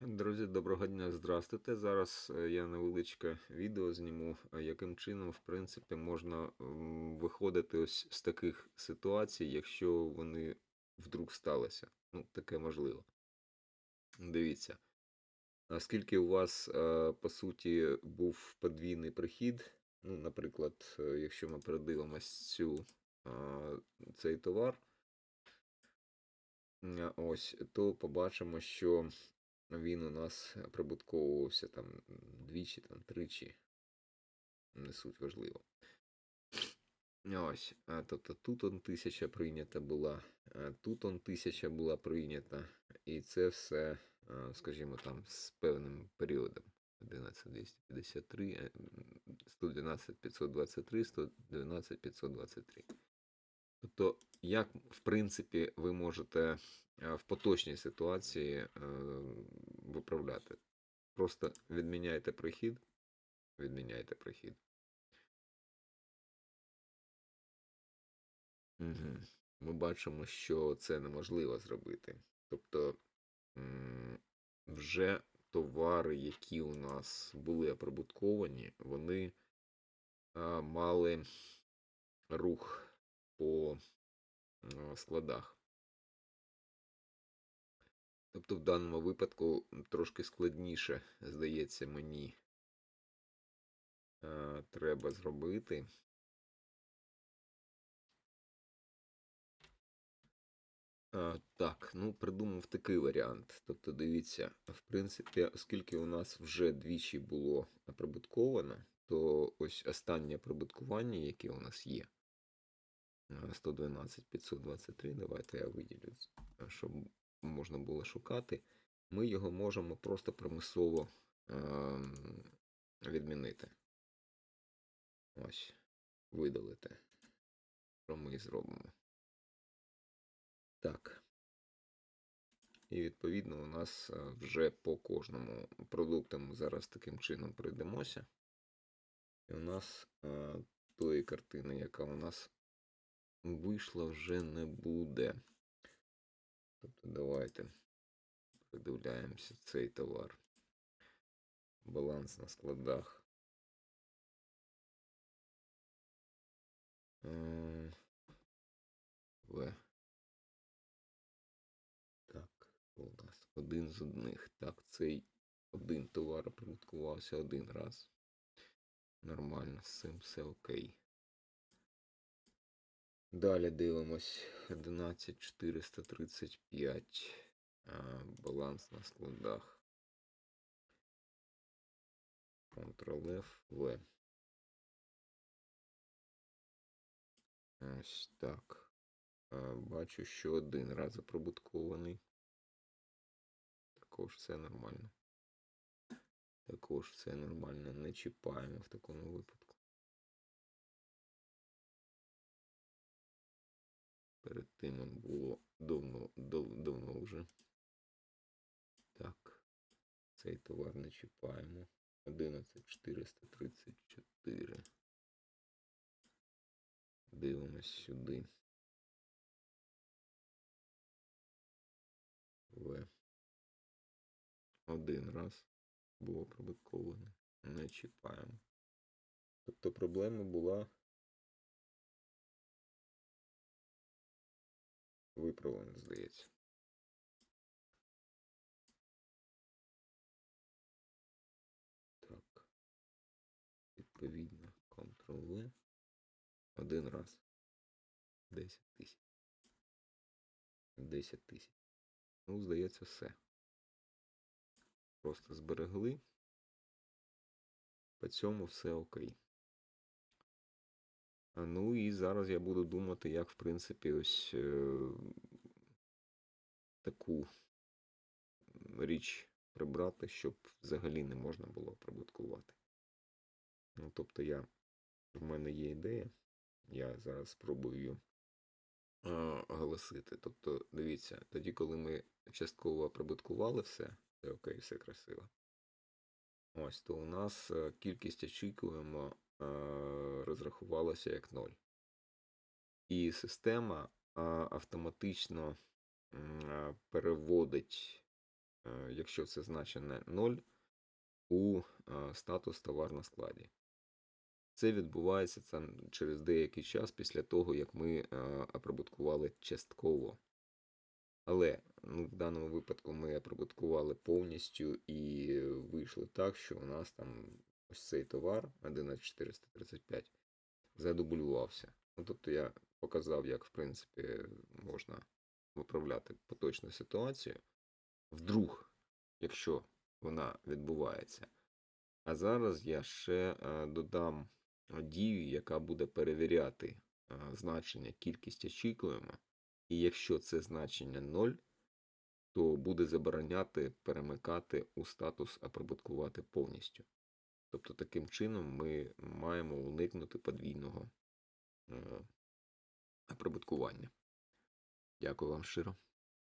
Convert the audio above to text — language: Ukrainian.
Друзі, доброго дня, здравствуйте. Зараз е, я невеличке відео зніму, е, яким чином, в принципі, можна виходити ось з таких ситуацій, якщо вони вдруг сталися. Ну, таке можливо. Дивіться. Оскільки у вас, е, по суті, був подвійний прихід, ну, наприклад, якщо ми передивимось цю, цей товар, ось, то побачимо, що він у нас прибутковувався там двічі, там тричі. Не суть важливо. Ось. а, Тобто тут он тисяча прийнята була, а тут он тисяча була прийнята. І це все, а, скажімо, там з певним періодом. 11253, 112 523, 112 523. Тобто, як, в принципі, ви можете е, в поточній ситуації е, виправляти? Просто відміняйте прихід, відміняйте прихід. Угу. Ми бачимо, що це неможливо зробити. Тобто вже товари, які у нас були оприбутковані, вони мали рух по складах. Тобто в даному випадку трошки складніше, здається, мені треба зробити. Так, ну придумав такий варіант. Тобто, дивіться, в принципі, оскільки у нас вже двічі було прибутковано, то ось останнє прибуткування, яке у нас є, 112 523, давайте я виділю, щоб можна було шукати. Ми його можемо просто примусово е відмінити. Ось, видалити. Що ми і зробимо. Так. І відповідно у нас е, вже по кожному продукту ми зараз таким чином пройдемося. І у нас тої картини, яка у нас вийшла, вже не буде. Тобто давайте придивляємося цей товар. Баланс на складах. В. Так, у нас один з одних. Так, цей один товар оприбуткувався один раз. Нормально, з цим все окей. Далі дивимось 11435. Баланс на складах. Ctrl-F, V. Ось так. Бачу, що один раз оприбуткований. Також все нормально. Також все нормально. Не чіпаємо в такому випадку. Перед тим було давно, дав, давно вже. Так, цей товар не чіпаємо. 11434. Дивимось сюди. В. Один раз було прибутковане. Не чіпаємо. Тобто проблема була виправлена, здається. Так. Відповідно, Ctrl-V. Один раз. 10 тисяч. 10 тисяч. Ну, здається, все. Просто зберегли. По цьому все окей. Ну і зараз я буду думати, як, в принципі, ось е таку річ прибрати, щоб взагалі не можна було прибуткувати. Ну, тобто, я, в мене є ідея, я зараз спробую е оголосити. Тобто, дивіться, тоді, коли ми частково прибуткували все, все окей, все красиво. Ось, то у нас е, кількість очікуємо е, розрахувалася як 0. І система автоматично переводить е, якщо це значення 0, у е, статус товар на складі. Це відбувається там через деякий час після того, як ми е, оприбуткували частково. Але ну, в даному випадку ми оприбуткували повністю і вийшло так, що у нас там ось цей товар 11435 задублювався. Ну, тобто я показав, як в принципі можна виправляти поточну ситуацію. Вдруг, якщо вона відбувається. А зараз я ще е, додам дію, яка буде перевіряти е, значення кількість очікуємо. І якщо це значення 0, то буде забороняти перемикати у статус оприбуткувати повністю. Тобто таким чином ми маємо уникнути подвійного е, оприбуткування. Дякую вам щиро.